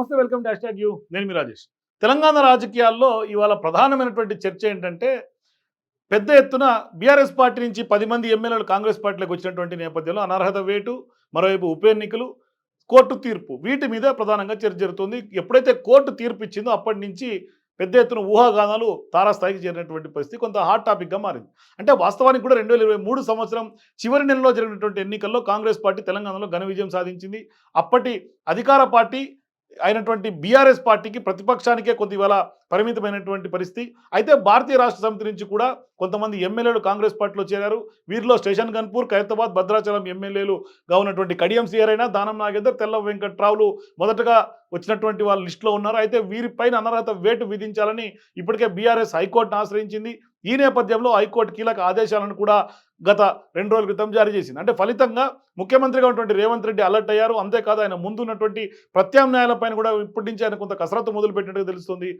నమస్తే welcome dash hash you. నేను మీ రాజేష్. తెలంగాణ రాజకీయాల్లో ఇవాళ ప్రధానమైనటువంటి చర్చ ఏంటంటే పెద్ద ఎత్తున బీఆర్ఎస్ పార్టీ నుంచి పది మంది ఎమ్మెల్యేలు కాంగ్రెస్ పార్టీలోకి వచ్చినటువంటి నేపథ్యంలో అనర్హత వేటు మరోవైపు ఉప ఎన్నికలు కోర్టు తీర్పు వీటి మీద ప్రధానంగా చర్చ జరుగుతుంది. ఎప్పుడైతే కోర్టు తీర్పు ఇచ్చిందో అప్పటి నుంచి పెద్ద ఎత్తున ఊహాగానాలు తారాస్థాయికి చేరినటువంటి పరిస్థితి కొంత హాట్ టాపిక్గా మారింది. అంటే వాస్తవానికి కూడా రెండు వేల ఇరవై మూడు సంవత్సరం చివరి నెలలో జరిగినటువంటి ఎన్నికల్లో కాంగ్రెస్ పార్టీ తెలంగాణలో ఘన విజయం సాధించింది. అప్పటి అధికార పార్టీ అయినటువంటి బీఆర్ఎస్ పార్టీకి ప్రతిపక్షానికే కొంత ఇవాళ పరిమితమైనటువంటి పరిస్థితి. అయితే భారతీయ రాష్ట్ర సమితి నుంచి కూడా కొంతమంది ఎమ్మెల్యేలు కాంగ్రెస్ పార్టీలో చేరారు. వీరిలో స్టేషన్ గన్పూర్ ఖైరతాబాద్ భద్రాచలం ఎమ్మెల్యేలుగా ఉన్నటువంటి కడియం సీఆర్ దానం నాగేందర్ తెల్ల వెంకట్రావులు మొదటగా వచ్చినటువంటి వాళ్ళ లిస్టులో ఉన్నారు. అయితే వీరిపైన అనర్హత వేటు విధించాలని ఇప్పటికే బీఆర్ఎస్ హైకోర్టును ఆశ్రయించింది. ఈ నేపథ్యంలో హైకోర్టు కీలక ఆదేశాలను కూడా గత రెండు రోజుల క్రితం జారీ చేసింది. అంటే ఫలితంగా ముఖ్యమంత్రిగా ఉన్నటువంటి రేవంత్ రెడ్డి అలర్ట్ అయ్యారు. అంతేకాదు ఆయన ముందు ఉన్నటువంటి ప్రత్యామ్నాయాలపైన కూడా ఇప్పటి నుంచి ఆయన కొంత కసరత్తు మొదలుపెట్టినట్టుగా తెలుస్తుంది. తెలుస్తుంది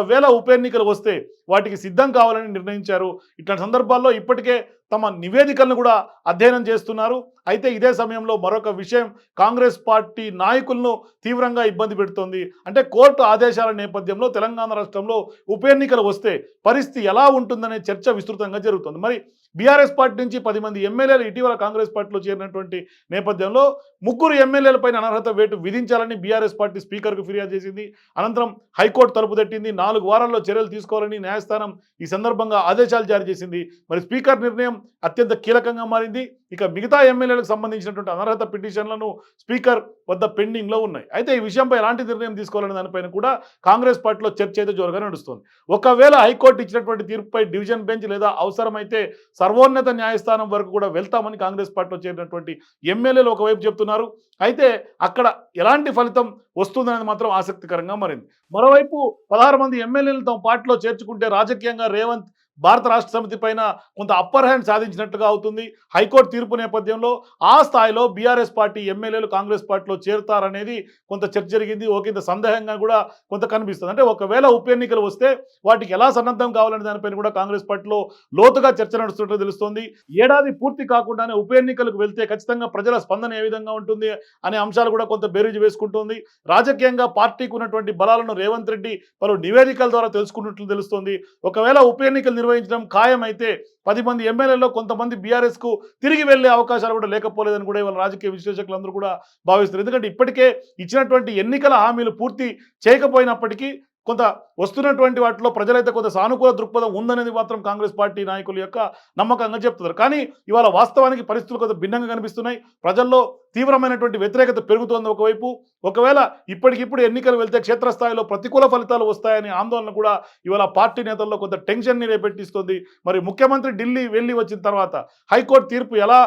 ఒకవేళ ఉప ఎన్నికలు వస్తే వాటికి సిద్ధం కావాలని నిర్ణయించారు. ఇట్లాంటి సందర్భాల్లో ఇప్పటికే తమ నివేదికలను కూడా అధ్యయనం చేస్తున్నారు. అయితే ఇదే సమయంలో మరొక విషయం కాంగ్రెస్ పార్టీ నాయకులను తీవ్రంగా ఇబ్బంది పెడుతోంది. అంటే కోర్టు ఆదేశాల నేపథ్యంలో తెలంగాణ రాష్ట్రంలో ఉప ఎన్నికలు వస్తే పరిస్థితి ఎలా ఉంటుందనే చర్చ విస్తృతంగా జరుగుతుంది. మరి బీఆర్ఎస్ పార్టీ నుంచి పది మంది ఎమ్మెల్యేలు ఇటీవల కాంగ్రెస్ పార్టీలో చేరినటువంటి నేపథ్యంలో ముగ్గురు ఎమ్మెల్యేలపై అనర్హత వేటు విధించాలని బీఆర్ఎస్ పార్టీ స్పీకర్కు ఫిర్యాదు చేసింది. అనంతరం హైకోర్టు తలుపు తట్టింది. నాలుగు వారాల్లో చర్యలు తీసుకోవాలని న్యాయస్థానం ఈ సందర్భంగా ఆదేశాలు జారీ చేసింది. మరి స్పీకర్ నిర్ణయం అత్యంత కీలకంగా మారింది. ఇక మిగతా ఎమ్మెల్యేలకు సంబంధించినటువంటి అనర్హత పిటిషన్లను స్పీకర్ వద్ద పెండింగ్లో ఉన్నాయి. అయితే ఈ విషయంపై ఎలాంటి నిర్ణయం తీసుకోవాలనే దానిపైన కూడా కాంగ్రెస్ పార్టీలో చర్చ అయితే జోరుగా నడుస్తుంది. ఒకవేళ హైకోర్టు ఇచ్చినటువంటి తీర్పుపై డివిజన్ బెంచ్ లేదా అవసరమైతే సర్వోన్నత న్యాయస్థానం వరకు కూడా వెళ్తామని కాంగ్రెస్ పార్టీలో చేరినటువంటి ఎమ్మెల్యేలు ఒకవైపు చెప్తున్నారు. అయితే అక్కడ ఎలాంటి ఫలితం వస్తుందనేది మాత్రం ఆసక్తికరంగా మారింది. మరోవైపు పదహారు మంది ఎమ్మెల్యేలు తమ పార్టీలో చేర్చుకుంటే రాజకీయంగా రేవంత్ భారత రాష్ట్ర సమితి పైన కొంత అప్పర్ హ్యాండ్ సాధించినట్టుగా అవుతుంది. హైకోర్టు తీర్పు నేపథ్యంలో ఆ స్థాయిలో బీఆర్ఎస్ పార్టీ ఎమ్మెల్యేలు కాంగ్రెస్ పార్టీలో చేరుతారనేది కొంత చర్చ జరిగింది. ఒకంత సందేహంగా కూడా కొంత కనిపిస్తుంది. అంటే ఒకవేళ ఉప ఎన్నికలు వస్తే వాటికి ఎలా సన్నద్ధం కావాలనే దానిపైన కూడా కాంగ్రెస్ పార్టీలో లోతుగా చర్చ నడుస్తున్నట్టు తెలుస్తోంది. ఏడాది పూర్తి కాకుండానే ఉప ఎన్నికలకు వెళ్తే ఖచ్చితంగా ప్రజల స్పందన ఏ విధంగా ఉంటుంది అనే అంశాలు కూడా కొంత బేరీజు వేసుకుంటుంది. రాజకీయంగా పార్టీకి ఉన్నటువంటి బలాలను రేవంత్ రెడ్డి పలు నివేదికల ద్వారా తెలుసుకున్నట్లు తెలుస్తోంది. ఒకవేళ ఉప ఎన్నికలు నిర్వహించడం ఖాయమైతే పది మంది ఎమ్మెల్యేలో కొంతమంది బీఆర్ఎస్కు తిరిగి వెళ్ళే అవకాశాలు కూడా లేకపోలేదని కూడా ఇవాళ రాజకీయ విశ్లేషకులందరూ కూడా భావిస్తారు ఎందుకంటే ఇప్పటికే ఇచ్చినటువంటి ఎన్నికల హామీలు పూర్తి చేయకపోయినప్పటికీ కొంత వస్తున్నటువంటి వాటిలో ప్రజలైతే కొంత సానుకూల దృక్పథం ఉందనేది మాత్రం కాంగ్రెస్ పార్టీ నాయకుల యొక్క నమ్మకంగా చెప్తున్నారు. కానీ ఇవాళ వాస్తవానికి పరిస్థితులు కొంత భిన్నంగా కనిపిస్తున్నాయి. ప్రజల్లో తీవ్రమైనటువంటి వ్యతిరేకత పెరుగుతోంది ఒకవైపు. ఒకవేళ ఇప్పటికిప్పుడు ఎన్నికలు వెళ్తే క్షేత్రస్థాయిలో ప్రతికూల ఫలితాలు వస్తాయనే ఆందోళన కూడా ఇవాళ పార్టీ నేతల్లో కొంత టెన్షన్ని రేపెట్టిస్తుంది. మరి ముఖ్యమంత్రి ఢిల్లీ వెళ్ళి వచ్చిన తర్వాత హైకోర్టు తీర్పు ఎలా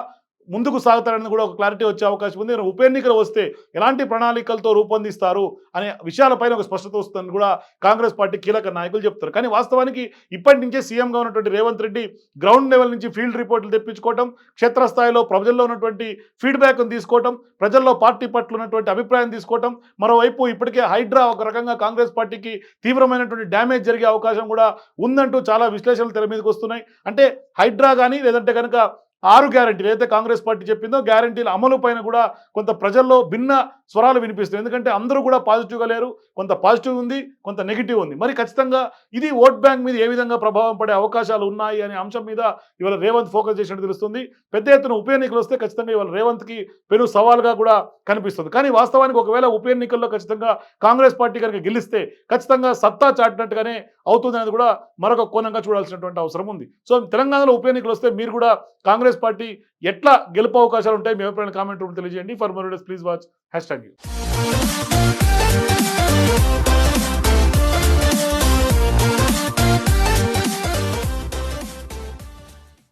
ముందుకు సాగుతారని కూడా ఒక క్లారిటీ వచ్చే అవకాశం ఉంది. ఉప ఎన్నికలు వస్తే ఎలాంటి ప్రణాళికలతో రూపొందిస్తారు అనే విషయాలపైన ఒక స్పష్టత వస్తుందని కూడా కాంగ్రెస్ పార్టీ కీలక నాయకులు చెప్తారు. కానీ వాస్తవానికి ఇప్పటి నుంచే సీఎంగా ఉన్నటువంటి రేవంత్ రెడ్డి గ్రౌండ్ లెవెల్ నుంచి ఫీల్డ్ రిపోర్టులు తెప్పించుకోవటం క్షేత్రస్థాయిలో ప్రజల్లో ఉన్నటువంటి ఫీడ్బ్యాక్ను తీసుకోవటం ప్రజల్లో పార్టీ పట్ల ఉన్నటువంటి అభిప్రాయం తీసుకోవటం మరోవైపు ఇప్పటికే హైడ్రా ఒక రకంగా కాంగ్రెస్ పార్టీకి తీవ్రమైనటువంటి డ్యామేజ్ జరిగే అవకాశం కూడా ఉందంటూ చాలా విశ్లేషణలు తెర మీదకి వస్తున్నాయి. అంటే హైడ్రా కానీ లేదంటే కనుక ఆరు గ్యారంటీలు ఏదైతే కాంగ్రెస్ పార్టీ చెప్పిందో గ్యారంటీల అమలు పైన కూడా కొంత ప్రజల్లో భిన్న స్వరాలు వినిపిస్తాయి ఎందుకంటే అందరూ కూడా పాజిటివ్గా లేరు కొంత పాజిటివ్ ఉంది కొంత నెగిటివ్ ఉంది. మరి ఖచ్చితంగా ఇది ఓట్ బ్యాంక్ మీద ఏ విధంగా ప్రభావం పడే అవకాశాలు ఉన్నాయి అనే అంశం మీద ఇవాళ రేవంత్ ఫోకస్ చేసినట్టు తెలుస్తుంది. పెద్ద ఎత్తున ఉప ఎన్నికలు వస్తే ఖచ్చితంగా ఇవాళ రేవంత్కి పెను సవాల్గా కూడా కనిపిస్తుంది. కానీ వాస్తవానికి ఒకవేళ ఉప ఎన్నికల్లో ఖచ్చితంగా కాంగ్రెస్ పార్టీ కనుక గెలిస్తే ఖచ్చితంగా సత్తా చాటినట్టుగానే అవుతుంది అనేది కూడా మరొక కోణంగా చూడాల్సినటువంటి అవసరం ఉంది. సో తెలంగాణలో ఉప ఎన్నికలు వస్తే మీరు కూడా కాంగ్రెస్ పార్టీ ఎట్లా గెలుపు అవకాశాలు ఉంటాయి మీ అభిప్రాయం కామెంట్ రూపంలో తెలియజేయండి. For more please watch hashtag you